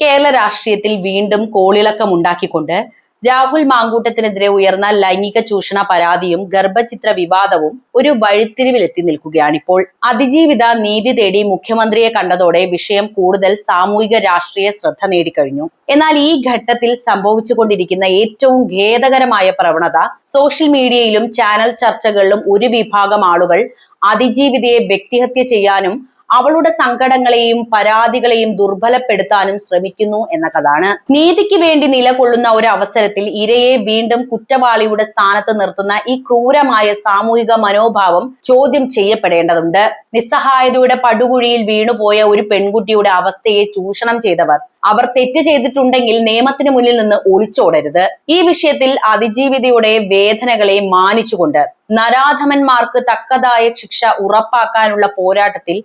കേരള രാഷ്ട്രീയത്തിൽ വീണ്ടും കോളിളക്കം ഉണ്ടാക്കിക്കൊണ്ട് രാഹുൽ മാങ്കൂട്ടത്തിനെതിരെ ഉയർന്ന ലൈംഗിക ചൂഷണ പരാതിയും ഗർഭചിത്ര വിവാദവും ഒരു വഴിത്തിരിവിലെത്തി നിൽക്കുകയാണ് ഇപ്പോൾ. അതിജീവിത നീതി തേടി മുഖ്യമന്ത്രിയെ കണ്ടതോടെ വിഷയം കൂടുതൽ സാമൂഹിക രാഷ്ട്രീയ ശ്രദ്ധ നേടിക്കഴിഞ്ഞു. എന്നാൽ ഈ ഘട്ടത്തിൽ സംഭവിച്ചുകൊണ്ടിരിക്കുന്ന ഏറ്റവും ഖേദകരമായ പ്രവണത സോഷ്യൽ മീഡിയയിലും ചാനൽ ചർച്ചകളിലും ഒരു വിഭാഗം ആളുകൾ അതിജീവിതയെ വ്യക്തിഹത്യ ചെയ്യാനും അവളുടെ സങ്കടങ്ങളെയും പരാതികളെയും ദുർബലപ്പെടുത്താനും ശ്രമിക്കുന്നു എന്ന കഥാണ്. നീതിക്ക് വേണ്ടി നിലകൊള്ളുന്ന ഒരു അവസരത്തിൽ ഇരയെ വീണ്ടും കുറ്റവാളിയുടെ സ്ഥാനത്ത് നിർത്തുന്ന ഈ ക്രൂരമായ സാമൂഹിക മനോഭാവം ചോദ്യം ചെയ്യപ്പെടേണ്ടതുണ്ട്. നിസ്സഹായതയുടെ പടുകുഴിയിൽ വീണുപോയ ഒരു പെൺകുട്ടിയുടെ അവസ്ഥയെ ചൂഷണം ചെയ്തവർ. അവർ തെറ്റ് ചെയ്തിട്ടുണ്ടെങ്കിൽ നിയമത്തിന് മുന്നിൽ നിന്ന് ഒളിച്ചോടരുത്. ഈ വിഷയത്തിൽ അതിജീവിതയുടെ വേദനകളെ മാനിച്ചുകൊണ്ട് നരാധമന്മാർക്ക് തക്കതായ ശിക്ഷ ഉറപ്പാക്കാനുള്ള പോരാട്ടത്തിൽ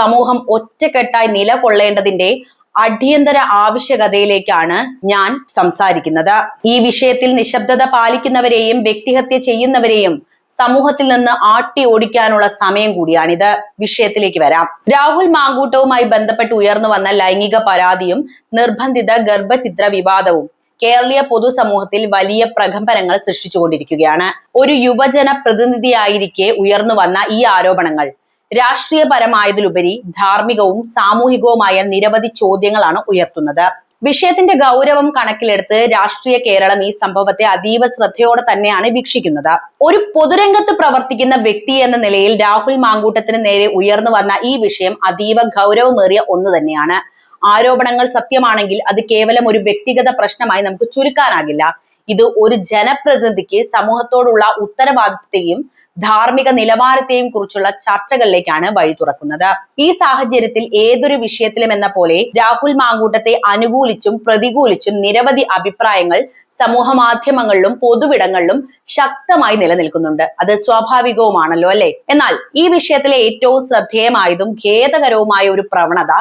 സമൂഹം ഒറ്റക്കെട്ടായി നിലകൊള്ളേണ്ടതിന്റെ അടിയന്തര ആവശ്യകതയിലേക്കാണ് ഞാൻ സംസാരിക്കുന്നത്. ഈ വിഷയത്തിൽ നിശബ്ദത പാലിക്കുന്നവരെയും വ്യക്തിഹത്യ ചെയ്യുന്നവരെയും സമൂഹത്തിൽ നിന്ന് ആട്ടി ഓടിക്കാനുള്ള സമയം കൂടിയാണിത്. വിഷയത്തിലേക്ക് വരാം. രാഹുൽ മാങ്കൂട്ടവുമായി ബന്ധപ്പെട്ട് ഉയർന്നു വന്ന ലൈംഗിക പരാതിയും നിർബന്ധിത ഗർഭചിത്ര വിവാദവും കേരളീയ പൊതുസമൂഹത്തിൽ വലിയ പ്രകമ്പനങ്ങൾ സൃഷ്ടിച്ചുകൊണ്ടിരിക്കുകയാണ്. ഒരു യുവജന പ്രതിനിധിയായിരിക്കെ ഉയർന്നു വന്ന ഈ ആരോപണങ്ങൾ രാഷ്ട്രീയപരമായതിലുപരി ധാർമ്മികവും സാമൂഹികവുമായ നിരവധി ചോദ്യങ്ങളാണ് ഉയർത്തുന്നത്. വിഷയത്തിന്റെ ഗൗരവം കണക്കിലെടുത്ത് രാഷ്ട്രീയ കേരളം ഈ സംഭവത്തെ അതീവ ശ്രദ്ധയോടെ തന്നെയാണ് വീക്ഷിക്കുന്നത്. ഒരു പൊതുരംഗത്ത് പ്രവർത്തിക്കുന്ന വ്യക്തി എന്ന നിലയിൽ രാഹുൽ മാങ്കൂട്ടത്തിന് നേരെ ഉയർന്നു വന്ന ഈ വിഷയം അതീവ ഗൗരവമേറിയ ഒന്ന് തന്നെയാണ്. ആരോപണങ്ങൾ സത്യമാണെങ്കിൽ അത് കേവലം ഒരു വ്യക്തിഗത പ്രശ്നമായി നമുക്ക് ചുരുക്കാനാകില്ല. ഇത് ഒരു ജനപ്രതിനിധിക്ക് സമൂഹത്തോടുള്ള ഉത്തരവാദിത്വത്തെയും ധാർമ്മിക നിലവാരത്തെയും കുറിച്ചുള്ള ചർച്ചകളിലേക്കാണ് വഴി തുറക്കുന്നത്. ഈ സാഹചര്യത്തിൽ ഏതൊരു വിഷയത്തിലും എന്ന പോലെ രാഹുൽ മാങ്കൂട്ടത്തെ അനുകൂലിച്ചും പ്രതികൂലിച്ചും നിരവധി അഭിപ്രായങ്ങൾ സമൂഹ മാധ്യമങ്ങളിലും പൊതുവിടങ്ങളിലും ശക്തമായി നിലനിൽക്കുന്നുണ്ട്. അത് സ്വാഭാവികവുമാണല്ലോ അല്ലെ? എന്നാൽ ഈ വിഷയത്തിലെ ഏറ്റവും ശ്രദ്ധേയമായതും ഖേദകരവുമായ ഒരു പ്രവണത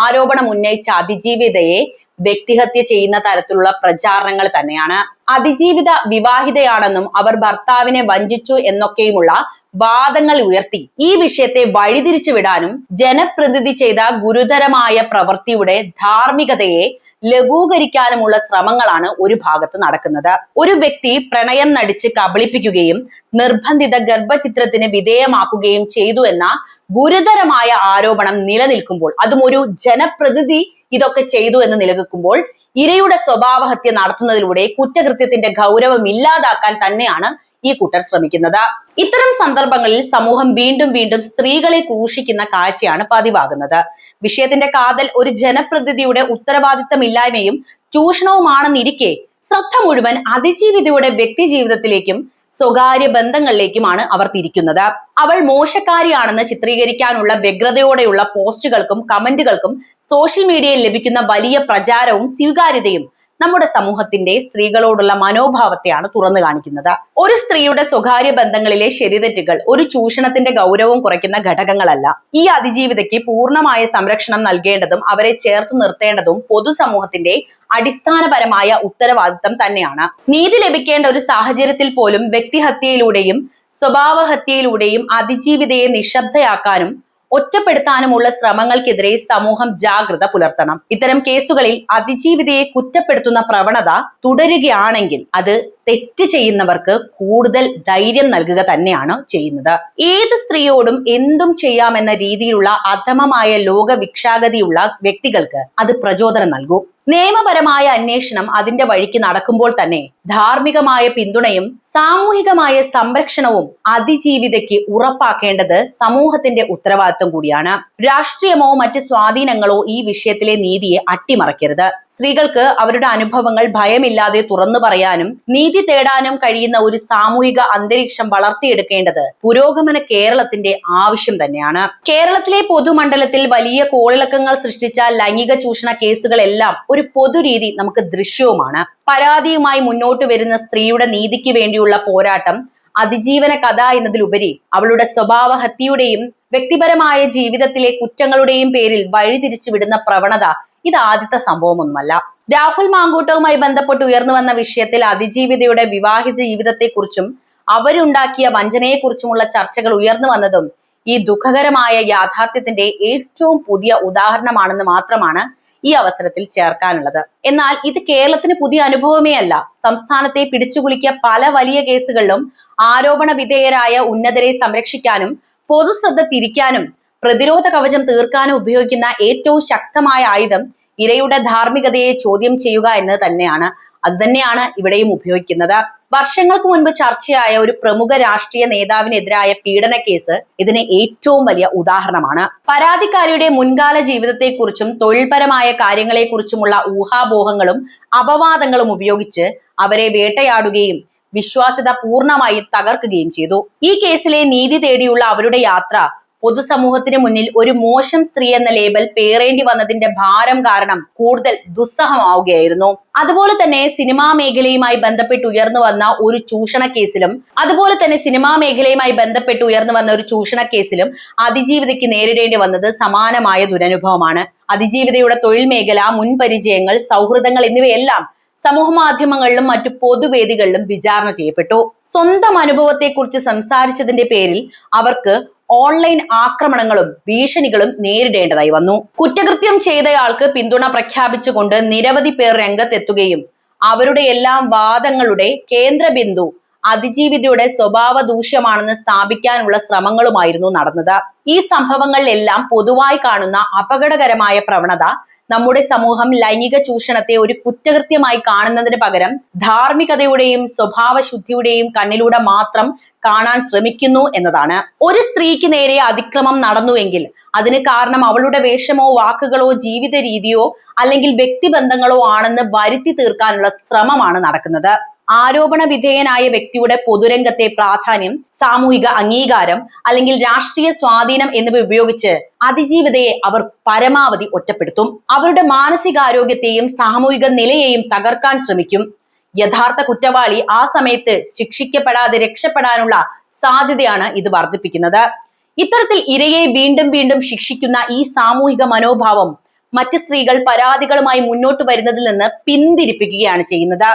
ആരോപണം ഉന്നയിച്ച അതിജീവിതയെ വ്യക്തിഹത്യ ചെയ്യുന്ന തരത്തിലുള്ള പ്രചാരണങ്ങൾ തന്നെയാണ്. അതിജീവിത വിവാഹിതയാണെന്നും അവർ ഭർത്താവിനെ വഞ്ചിച്ചു എന്നൊക്കെയുമുള്ള വാദങ്ങൾ ഉയർത്തി. ഈ വിഷയത്തെ വഴിതിരിച്ചു വിടാനും ജനപ്രതിനിധി ചെയ്ത ഗുരുതരമായ പ്രവൃത്തിയുടെ ധാർമ്മികതയെ ലഘൂകരിക്കാനുമുള്ള ശ്രമങ്ങളാണ് ഒരു ഭാഗത്ത് നടക്കുന്നത്. ഒരു വ്യക്തി പ്രണയം നടിച്ച് കബളിപ്പിക്കുകയും നിർബന്ധിത ഗർഭചിത്രത്തിന് വിധേയമാക്കുകയും ചെയ്തു എന്ന ഗുരുതരമായ ആരോപണം നിലനിൽക്കുമ്പോൾ അതും ഒരു ജനപ്രതിനിധി ഇതൊക്കെ ചെയ്തു എന്ന് നിലനിൽക്കുമ്പോൾ ഇരയുടെ സ്വഭാവഹത്യ നടത്തുന്നതിലൂടെ കുറ്റകൃത്യത്തിന്റെ ഗൗരവം ഇല്ലാതാക്കാൻ തന്നെയാണ് ഈ കൂട്ടർ ശ്രമിക്കുന്നത്. ഇത്തരം സന്ദർഭങ്ങളിൽ സമൂഹം വീണ്ടും വീണ്ടും സ്ത്രീകളെ ക്രൂശിക്കുന്ന കാഴ്ചയാണ് പതിവാകുന്നത്. വിഷയത്തിന്റെ കാതൽ ഒരു ജനപ്രതിനിധിയുടെ ഉത്തരവാദിത്തമില്ലായ്മയും ചൂഷണവുമാണെന്നിരിക്കെ ശ്രദ്ധ മുഴുവൻ അതിജീവിതയുടെ വ്യക്തി ജീവിതത്തിലേക്കും സ്വകാര്യ ബന്ധങ്ങളിലേക്കുമാണ് അവർ തിരിക്കുന്നത്. അവൾ മോശക്കാരിയാണെന്ന് ചിത്രീകരിക്കാനുള്ള വ്യഗ്രതയോടെയുള്ള പോസ്റ്റുകൾക്കും കമന്റുകൾക്കും സോഷ്യൽ മീഡിയയിൽ ലഭിക്കുന്ന വലിയ പ്രചാരവും സ്വീകാര്യതയും നമ്മുടെ സമൂഹത്തിന്റെ സ്ത്രീകളോടുള്ള മനോഭാവത്തെയാണ് തുറന്നു കാണിക്കുന്നത്. ഒരു സ്ത്രീയുടെ സ്വകാര്യ ബന്ധങ്ങളിലെ ശരിതെറ്റുകൾ ഒരു ചൂഷണത്തിന്റെ ഗൗരവം കുറയ്ക്കുന്ന ഘടകങ്ങളല്ല. ഈ അതിജീവിതയ്ക്ക് പൂർണമായ സംരക്ഷണം നൽകേണ്ടതും അവരെ ചേർത്ത് നിർത്തേണ്ടതും പൊതുസമൂഹത്തിന്റെ അടിസ്ഥാനപരമായ ഉത്തരവാദിത്തം തന്നെയാണ്. നീതി ലഭിക്കേണ്ട ഒരു സാഹചര്യത്തിൽ പോലും വ്യക്തിഹത്യയിലൂടെയും സ്വഭാവഹത്യയിലൂടെയും അതിജീവിതയെ നിശബ്ദയാക്കാനും ഒറ്റപ്പെടുത്താനുമുള്ള ശ്രമങ്ങൾക്കെതിരെ സമൂഹം ജാഗ്രത പുലർത്തണം. ഇത്തരം കേസുകളിൽ അതിജീവിതയെ കുറ്റപ്പെടുത്തുന്ന പ്രവണത തുടരുകയാണെങ്കിൽ അത് തെറ്റ് ചെയ്യുന്നവർക്ക് കൂടുതൽ ധൈര്യം നൽകുക തന്നെയാണ് ചെയ്യുന്നത്. ഏത് സ്ത്രീയോടും എന്തും ചെയ്യാമെന്ന രീതിയിലുള്ള അധമമായ ലോകവിക്ഷാഗതിയുള്ള വ്യക്തികൾക്ക് അത് പ്രചോദനം നൽകും. നിയമപരമായ അന്വേഷണം അതിന്റെ വഴിക്ക് നടക്കുമ്പോൾ തന്നെ ധാർമ്മികമായ പിന്തുണയും സാമൂഹികമായ സംരക്ഷണവും അതിജീവിതയ്ക്ക് ഉറപ്പാക്കേണ്ടത് സമൂഹത്തിന്റെ ഉത്തരവാദിത്വം കൂടിയാണ്. രാഷ്ട്രീയമോ മറ്റ് സ്വാധീനങ്ങളോ ഈ വിഷയത്തിലെ നീതിയെ അട്ടിമറിക്കരുത്. സ്ത്രീകൾക്ക് അവരുടെ അനുഭവങ്ങൾ ഭയമില്ലാതെ തുറന്നു പറയാനും നീതി തേടാനും കഴിയുന്ന ഒരു സാമൂഹിക അന്തരീക്ഷം വളർത്തിയെടുക്കേണ്ടത് പുരോഗമന കേരളത്തിന്റെ ആവശ്യം തന്നെയാണ്. കേരളത്തിലെ പൊതുമണ്ഡലത്തിൽ വലിയ കോളിളക്കങ്ങൾ സൃഷ്ടിച്ച ലൈംഗിക ചൂഷണ കേസുകളെല്ലാം ഒരു പൊതുരീതി നമുക്ക് ദൃശ്യവുമാണ്. പരാതിയുമായി മുന്നോട്ട് വരുന്ന സ്ത്രീയുടെ നീതിക്ക് വേണ്ടിയുള്ള പോരാട്ടം അതിജീവന കഥ എന്നതിലുപരി അവളുടെ സ്വഭാവഹത്യയുടെയും വ്യക്തിപരമായ ജീവിതത്തിലെ കുറ്റങ്ങളുടെയും പേരിൽ വഴിതിരിച്ചുവിടുന്ന പ്രവണത ഇത് ആദ്യത്തെ സംഭവമൊന്നുമല്ല. രാഹുൽ മാങ്കൂട്ടവുമായി ബന്ധപ്പെട്ട് ഉയർന്നു വന്ന വിഷയത്തിൽ അതിജീവിതയുടെ വിവാഹിത ജീവിതത്തെക്കുറിച്ചും അവരുണ്ടാക്കിയ വഞ്ചനയെക്കുറിച്ചുമുള്ള ചർച്ചകൾ ഉയർന്നു വന്നതും ഈ ദുഃഖകരമായ യാഥാർത്ഥ്യത്തിന്റെ ഏറ്റവും പുതിയ ഉദാഹരണമാണെന്ന് മാത്രമാണ് ഈ അവസരത്തിൽ ചേർക്കാനുള്ളത്. എന്നാൽ ഇത് കേരളത്തിന് പുതിയ അനുഭവമേ അല്ല. സംസ്ഥാനത്തെ പിടിച്ചുകുലുക്കിയ പല വലിയ കേസുകളിലും ആരോപണ വിധേയരായ ഉന്നതരെ സംരക്ഷിക്കാനും പൊതുശ്രദ്ധ തിരിക്കാനും പ്രതിരോധ കവചം തീർക്കാനും ഉപയോഗിക്കുന്ന ഏറ്റവും ശക്തമായ ആയുധം ഇരയുടെ ധാർമ്മികതയെ ചോദ്യം ചെയ്യുക എന്നത് തന്നെയാണ്. അത് തന്നെയാണ് ഇവിടെയും ഉപയോഗിക്കുന്നത്. വർഷങ്ങൾക്ക് മുൻപ് ചർച്ചയായ ഒരു പ്രമുഖ രാഷ്ട്രീയ നേതാവിനെതിരായ പീഡന കേസ് ഇതിന് ഏറ്റവും വലിയ ഉദാഹരണമാണ്. പരാതിക്കാരിയുടെ മുൻകാല ജീവിതത്തെക്കുറിച്ചും തൊഴിൽപരമായ കാര്യങ്ങളെക്കുറിച്ചുമുള്ള ഊഹാപോഹങ്ങളും അപവാദങ്ങളും ഉപയോഗിച്ച് അവരെ വേട്ടയാടുകയും വിശ്വാസ്യത പൂർണമായും തകർക്കുകയും ചെയ്തു. ഈ കേസിലെ നീതി തേടിയുള്ള അവരുടെ യാത്ര പൊതുസമൂഹത്തിന് മുന്നിൽ ഒരു മോശം സ്ത്രീ എന്ന ലേബൽ പേറേണ്ടി വന്നതിന്റെ ഭാരം കാരണം കൂടുതൽ ദുസ്സഹമാവുകയായിരുന്നു. അതുപോലെ തന്നെ സിനിമാ മേഖലയുമായി ബന്ധപ്പെട്ട് ഉയർന്നു വന്ന ഒരു ചൂഷണ കേസിലും അതുപോലെ തന്നെ സിനിമാ മേഖലയുമായി ബന്ധപ്പെട്ട് ഉയർന്നു വന്ന ഒരു ചൂഷണ കേസിലും അതിജീവിതയ്ക്ക് നേരിടേണ്ടി വന്നത് സമാനമായ ദുരനുഭവമാണ്. അതിജീവിതയുടെ തൊഴിൽ മേഖല മുൻപരിചയങ്ങൾ സൗഹൃദങ്ങൾ എന്നിവയെല്ലാം സമൂഹ മാധ്യമങ്ങളിലും മറ്റു പൊതുവേദികളിലും വിചാരണ ചെയ്യപ്പെട്ടു. സ്വന്തം അനുഭവത്തെക്കുറിച്ച് സംസാരിച്ചതിന്റെ പേരിൽ അവർക്ക് ഓൺലൈൻ ആക്രമണങ്ങളും ഭീഷണികളും നേരിടേണ്ടതായി വന്നു. കുറ്റകൃത്യം ചെയ്തയാൾക്ക് പിന്തുണ പ്രഖ്യാപിച്ചുകൊണ്ട് നിരവധി പേർ രംഗത്തെത്തുകയും അവരുടെ എല്ലാം വാദങ്ങളുടെ കേന്ദ്രബിന്ദു അതിജീവിതയുടെ സ്വഭാവ ദൂഷ്യമാണെന്ന് സ്ഥാപിക്കാനുള്ള ശ്രമങ്ങളുമായിരുന്നു നടന്നത്. ഈ സംഭവങ്ങളിലെല്ലാം പൊതുവായി കാണുന്ന അപകടകരമായ പ്രവണത നമ്മുടെ സമൂഹം ലൈംഗിക ചൂഷണത്തെ ഒരു കുറ്റകൃത്യമായി കാണുന്നതിന് പകരം ധാർമ്മികതയുടെയും സ്വഭാവശുദ്ധിയുടെയും കണ്ണിലൂടെ മാത്രം കാണാൻ ശ്രമിക്കുന്നു എന്നതാണ്. ഒരു സ്ത്രീക്ക് നേരെ അതിക്രമം നടന്നുവെങ്കിൽ അതിന് കാരണം അവളുടെ വേഷമോ വാക്കുകളോ ജീവിത രീതിയോ അല്ലെങ്കിൽ വ്യക്തിബന്ധങ്ങളോ ആണെന്ന് വരുത്തി തീർക്കാനുള്ള ശ്രമമാണ് നടക്കുന്നത്. ആരോപണ വിധേയനായ വ്യക്തിയുടെ പൊതുരംഗത്തെ പ്രാധാന്യം സാമൂഹിക അംഗീകാരം അല്ലെങ്കിൽ രാഷ്ട്രീയ സ്വാധീനം എന്നിവ ഉപയോഗിച്ച് അതിജീവിതയെ അവർ പരമാവധി ഒറ്റപ്പെടുത്തും. അവരുടെ മാനസികാരോഗ്യത്തെയും സാമൂഹിക നിലയെയും തകർക്കാൻ ശ്രമിക്കും. യഥാർത്ഥ കുറ്റവാളി ആ സമയത്ത് ശിക്ഷിക്കപ്പെടാതെ രക്ഷപ്പെടാനുള്ള സാധ്യതയാണ് ഇത് വർദ്ധിപ്പിക്കുന്നത്. ഇത്തരത്തിൽ ഇരയെ വീണ്ടും വീണ്ടും ശിക്ഷിക്കുന്ന ഈ സാമൂഹിക മനോഭാവം മറ്റ് സ്ത്രീകൾ പരാതികളുമായി മുന്നോട്ട് വരുന്നതിൽ നിന്ന് പിന്തിരിപ്പിക്കുകയാണ് ചെയ്യുന്നത്.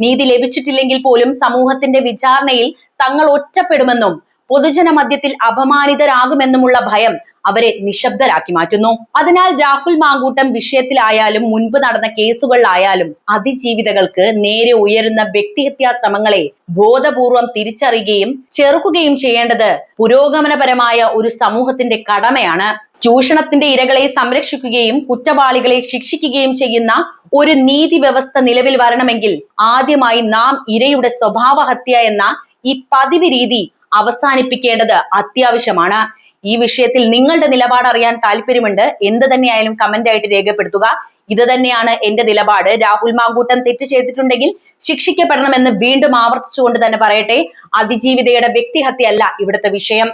നീതി ലഭിച്ചിട്ടില്ലെങ്കിൽ പോലും സമൂഹത്തിന്റെ വിചാരണയിൽ തങ്ങൾ ഒറ്റപ്പെടുമെന്നും പൊതുജന മധ്യത്തിൽ അപമാനിതരാകുമെന്നുമുള്ള ഭയം അവരെ നിശബ്ദരാക്കി മാറ്റുന്നു. അതിനാൽ രാഹുൽ മാങ്കൂട്ടം വിഷയത്തിലായാലും മുൻപ് നടന്ന കേസുകളിലായാലും അതിജീവിതകൾക്ക് നേരെ ഉയരുന്ന വ്യക്തിഹത്യാ ശ്രമങ്ങളെ ബോധപൂർവം തിരിച്ചറിയുകയും ചെറുക്കുകയും ചെയ്യേണ്ടത് പുരോഗമനപരമായ ഒരു സമൂഹത്തിന്റെ കടമയാണ്. ചൂഷണത്തിന്റെ ഇരകളെ സംരക്ഷിക്കുകയും കുറ്റവാളികളെ ശിക്ഷിക്കുകയും ചെയ്യുന്ന ഒരു നീതി വ്യവസ്ഥ നിലവിൽ വരണമെങ്കിൽ ആദ്യമായി നാം ഇരയുടെ സ്വഭാവഹത്യ എന്ന ഈ പതിവ് രീതി അവസാനിപ്പിക്കേണ്ടത് അത്യാവശ്യമാണ്. ഈ വിഷയത്തിൽ നിങ്ങളുടെ നിലപാട് അറിയാൻ താല്പര്യമുണ്ട്. എന്ത് തന്നെയായാലും കമന്റ് ആയിട്ട് രേഖപ്പെടുത്തുക. ഇത് തന്നെയാണ് എന്റെ നിലപാട്. രാഹുൽ മാങ്കൂട്ടം തെറ്റ് ചെയ്തിട്ടുണ്ടെങ്കിൽ ശിക്ഷിക്കപ്പെടണമെന്ന് വീണ്ടും ആവർത്തിച്ചുകൊണ്ട് തന്നെ പറയട്ടെ. അതിജീവിതയുടെ വ്യക്തിഹത്യയല്ല ഇവിടുത്തെ വിഷയം.